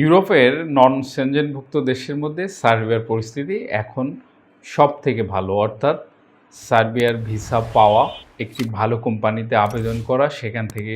ইউরোপের নন সেনজেনভুক্ত দেশের মধ্যে সার্বিয়ার পরিস্থিতি এখন সব থেকে ভালো। অর্থাৎ সার্বিয়ার ভিসা পাওয়া, একটি ভালো কোম্পানিতে আবেদন করা, সেখান থেকে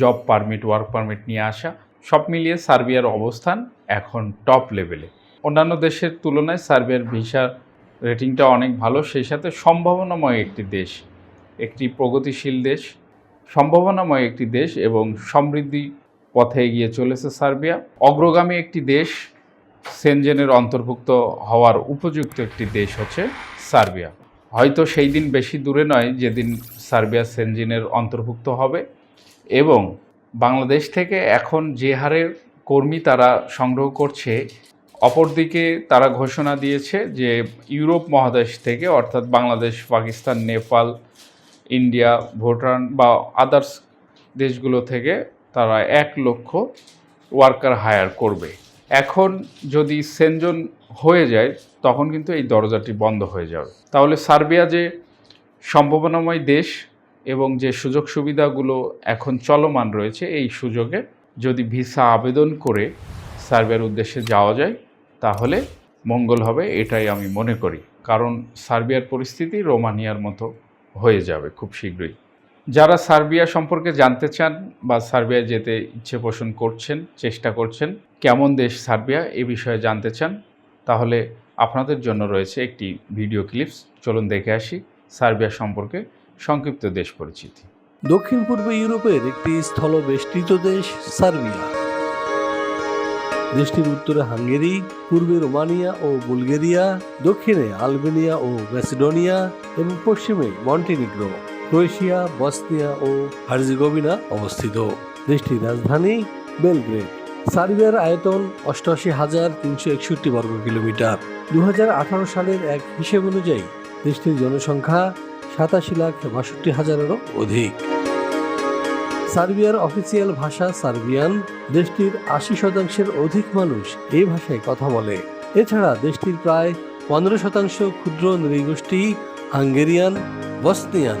জব পারমিট ওয়ার্ক পারমিট নিয়ে আসা, সব মিলিয়ে সার্বিয়ার অবস্থান এখন টপ লেভেলে অন্যান্য দেশের তুলনায় সার্বিয়ার ভিসা রেটিংটা অনেক ভালো, সেই সাথে সম্ভাবনাময় একটি দেশ, একটি প্রগতিশীল দেশ, সম্ভাবনাময় একটি দেশ এবং সমৃদ্ধি পথে এগিয়ে চলেছে সার্বিয়া। অগ্রগামী একটি দেশ, সেনজেনের অন্তর্ভুক্ত হওয়ার উপযুক্ত একটি দেশ হচ্ছে সার্বিয়া। হয়তো সেই দিন বেশি দূরে নয় যেদিন সার্বিয়া সেনজেনের অন্তর্ভুক্ত হবে এবং বাংলাদেশ থেকে এখন যে হারে কর্মী তারা সংগ্রহ করছে, অপরদিকে তারা ঘোষণা দিয়েছে যে ইউরোপ মহাদেশ থেকে, অর্থাৎ বাংলাদেশ, পাকিস্তান, নেপাল, ইন্ডিয়া, ভুটান বা আদার্স দেশগুলো থেকে তারা এক লক্ষ ওয়ার্কার হায়ার করবে। এখন যদি সেনজন হয়ে যায়, তখন কিন্তু এই দরজাটি বন্ধ হয়ে যাবে। তাহলে সার্বিয়া যে সম্ভাবনাময় দেশ এবং যে সুযোগ সুবিধাগুলো এখন চলমান রয়েছে, এই সুযোগে যদি ভিসা আবেদন করে সার্বিয়ার উদ্দেশ্যে যাওয়া যায়, তাহলে মঙ্গল হবে, এটাই আমি মনে করি। কারণ সার্বিয়ার পরিস্থিতি রোমানিয়ার মতো হয়ে যাবে খুব শীঘ্রই। যারা সার্বিয়া সম্পর্কে জানতে চান বা সার্বিয়া যেতে ইচ্ছে পোষণ করছেন, চেষ্টা করছেন, কেমন দেশ সার্বিয়া এ বিষয়ে জানতে চান, তাহলে আপনাদের জন্য রয়েছে একটি ভিডিও ক্লিপস। চলুন দেখে আসি সার্বিয়া সম্পর্কে সংক্ষিপ্ত দেশ পরিচিতি। দক্ষিণ পূর্ব ইউরোপের একটি স্থলবেষ্টিত দেশ সার্বিয়া। দেশটির উত্তরে হাঙ্গেরি, পূর্বে রোমানিয়া ও বুলগেরিয়া, দক্ষিণে আলবেনিয়া ও ম্যাসিডোনিয়া এবং পশ্চিমে মন্টিনিগ্রো। ক্রোয়েশিয়া, বসনিয়া ও হার্জিগোভিনা অবস্থিত। দেশটির রাজধানী বেলগ্রেড। সার্বিয়ার আয়তন অষ্টআশি হাজার তিনশো একষট্টি বর্গ কিলোমিটার। দু হাজার আঠারো সালের এক হিসেব অনুযায়ী দেশটির জনসংখ্যা সাতাশি লাখ বাষট্টি হাজারেরও অধিক। সার্বিয়ার অফিসিয়াল ভাষা সার্বিয়ান। দেশটির আশি শতাংশের অধিক মানুষ এই ভাষায় কথা বলে। এছাড়া দেশটির প্রায় পনেরো শতাংশ ক্ষুদ্র নৃগোষ্ঠী Hungarian, Bosnian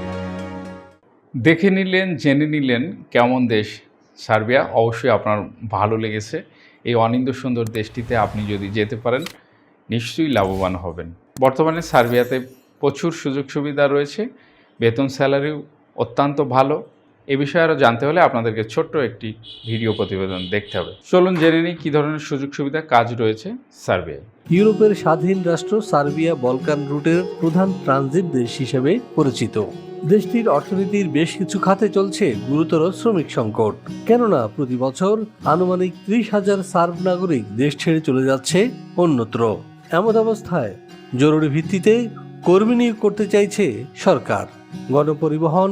দেখে নিলেন, জেনে নিলেন কেমন দেশ সার্বিয়া। অবশ্যই আপনার ভালো লেগেছে। এই অনিন্দ সুন্দর দেশটিতে আপনি যদি যেতে পারেন, নিশ্চয়ই লাভবান হবেন। বর্তমানে সার্বিয়াতে প্রচুর সুযোগ সুবিধা রয়েছে। বেতন, স্যালারিও অত্যন্ত ভালো। এ বিষয়ে আরও জানতে হলে আপনাদেরকে ছোট্ট একটি ভিডিও প্রতিবেদন দেখতে হবে। চলুন জেনে নিই কী ধরনের সুযোগ সুবিধা কাজ রয়েছে সার্বিয়ায়। ইউরোপের স্বাধীন রাষ্ট্র সার্বিয়া বলকান রুটের প্রধান ট্রানজিট দেশ হিসেবে পরিচিত। দেশটির অর্থনীতির বেশ কিছু খাতে চলছে গুরুতর শ্রমিক সংকট। কেননা প্রতি বছর আনুমানিক ত্রিশ হাজার সার্ব নাগরিক দেশ ছেড়ে চলে যাচ্ছে অন্যত্র। এমন অবস্থায় জরুরি ভিত্তিতে কর্মী নিয়োগ করতে চাইছে সরকার। গণপরিবহন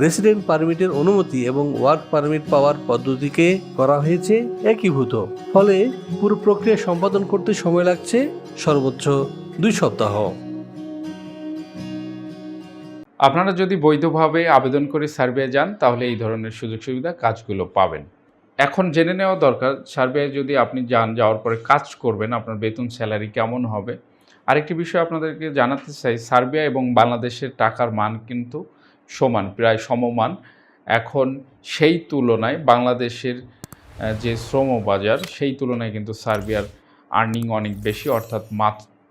রেসিডেন্ট পারমিটের অনুমতি এবং ওয়ার্ক পারমিট পাওয়ার পদ্ধতিকে করা হয়েছে একীভূত। ফলে পুরো প্রক্রিয়া সম্পাদন করতে সময় লাগছে সর্বোচ্চ দুই সপ্তাহ। আপনারা যদি বৈধভাবে আবেদন করে সার্বিয়া যান, তাহলে এই ধরনের সুযোগ সুবিধা কাজগুলো পাবেন। এখন জেনে নেওয়া দরকার সার্বিয়ায় যদি আপনি যান, যাওয়ার পরে কাজ করবেন, আপনার বেতন, স্যালারি কেমন হবে? আরেকটি বিষয় আপনাদেরকে জানাতে চাই, সার্বিয়া এবং বাংলাদেশের টাকার মান কিন্তু সমান, প্রায় সমমান। এখন সেই তুলনায় বাংলাদেশের যে শ্রম বাজার, সেই তুলনায় কিন্তু সার্বিয়ার আর্নিং অনেক বেশি, অর্থাৎ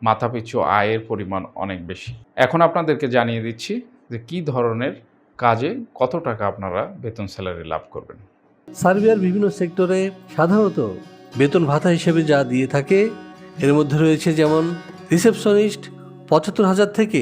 মাথাপিছু আয়ের পরিমাণ অনেক বেশি। এখন আপনাদেরকে জানিয়ে দিচ্ছি যে কী ধরনের কাজে কত টাকা আপনারা বেতন স্যালারি লাভ করবেন। সার্বিয়ার বিভিন্ন সেক্টরে সাধারণত বেতন ভাতা হিসেবে যা দিয়ে থাকে, এর মধ্যে রয়েছে যেমন রিসেপশনিস্ট পঁচাত্তর হাজার থেকে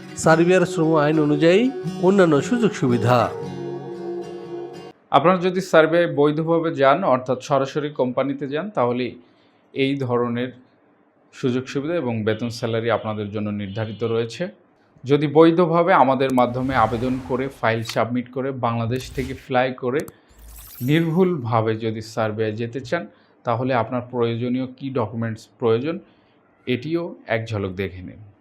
সার্বিয়ার শ্রম আইন অনুযায়ী অন্যান্য সুযোগ সুবিধা। আপনারা যদি সার্ভে বৈধভাবে যান, অর্থাৎ সরাসরি কোম্পানিতে যান, তাহলে এই ধরনের সুযোগ সুবিধা এবং বেতন স্যালারি আপনাদের জন্য নির্ধারিত রয়েছে। যদি বৈধভাবে আমাদের মাধ্যমে আবেদন করে, ফাইল সাবমিট করে, বাংলাদেশ থেকে ফ্লাই করে নির্ভুলভাবে যদি সার্ভে যেতে চান, তাহলে আপনার প্রয়োজনীয় কী ডকুমেন্টস প্রয়োজন, এটিও এক ঝলক দেখে নিন।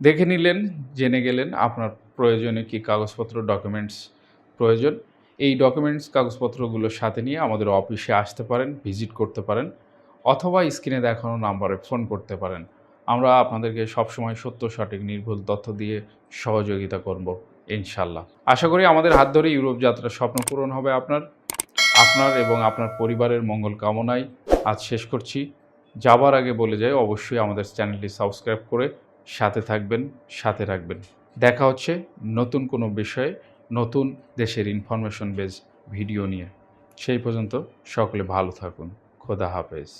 দেখে নিলেন, জেনে গেলেন আপনার প্রয়োজনে কী কাগজপত্র ডকুমেন্টস প্রয়োজন। এই ডকুমেন্টস কাগজপত্রগুলো সাথে নিয়ে আমাদের অফিসে আসতে পারেন ভিজিট করতে পারেন, অথবা স্ক্রিনে দেখানো নাম্বারে ফোন করতে পারেন। আমরা আপনাদেরকে সবসময় সত্য, সঠিক, নির্ভুল তথ্য দিয়ে সহযোগিতা করব ইনশাল্লাহ আশা করি আমাদের হাত ধরে ইউরোপ যাত্রার স্বপ্ন পূরণ হবে আপনার আপনার এবং আপনার পরিবারের মঙ্গল কামনায়। আজ শেষ করছি। যাবার আগে বলে যাই, অবশ্যই আমাদের চ্যানেলটি সাবস্ক্রাইব করে সাথে থাকবেন, সাথে রাখবেন। দেখা হচ্ছে নতুন কোনো বিষয়ে, নতুন দেশের ইনফরমেশন বেজ ভিডিও নিয়ে। সেই পর্যন্ত সকলে ভালো থাকুন। খোদা হাফেজ।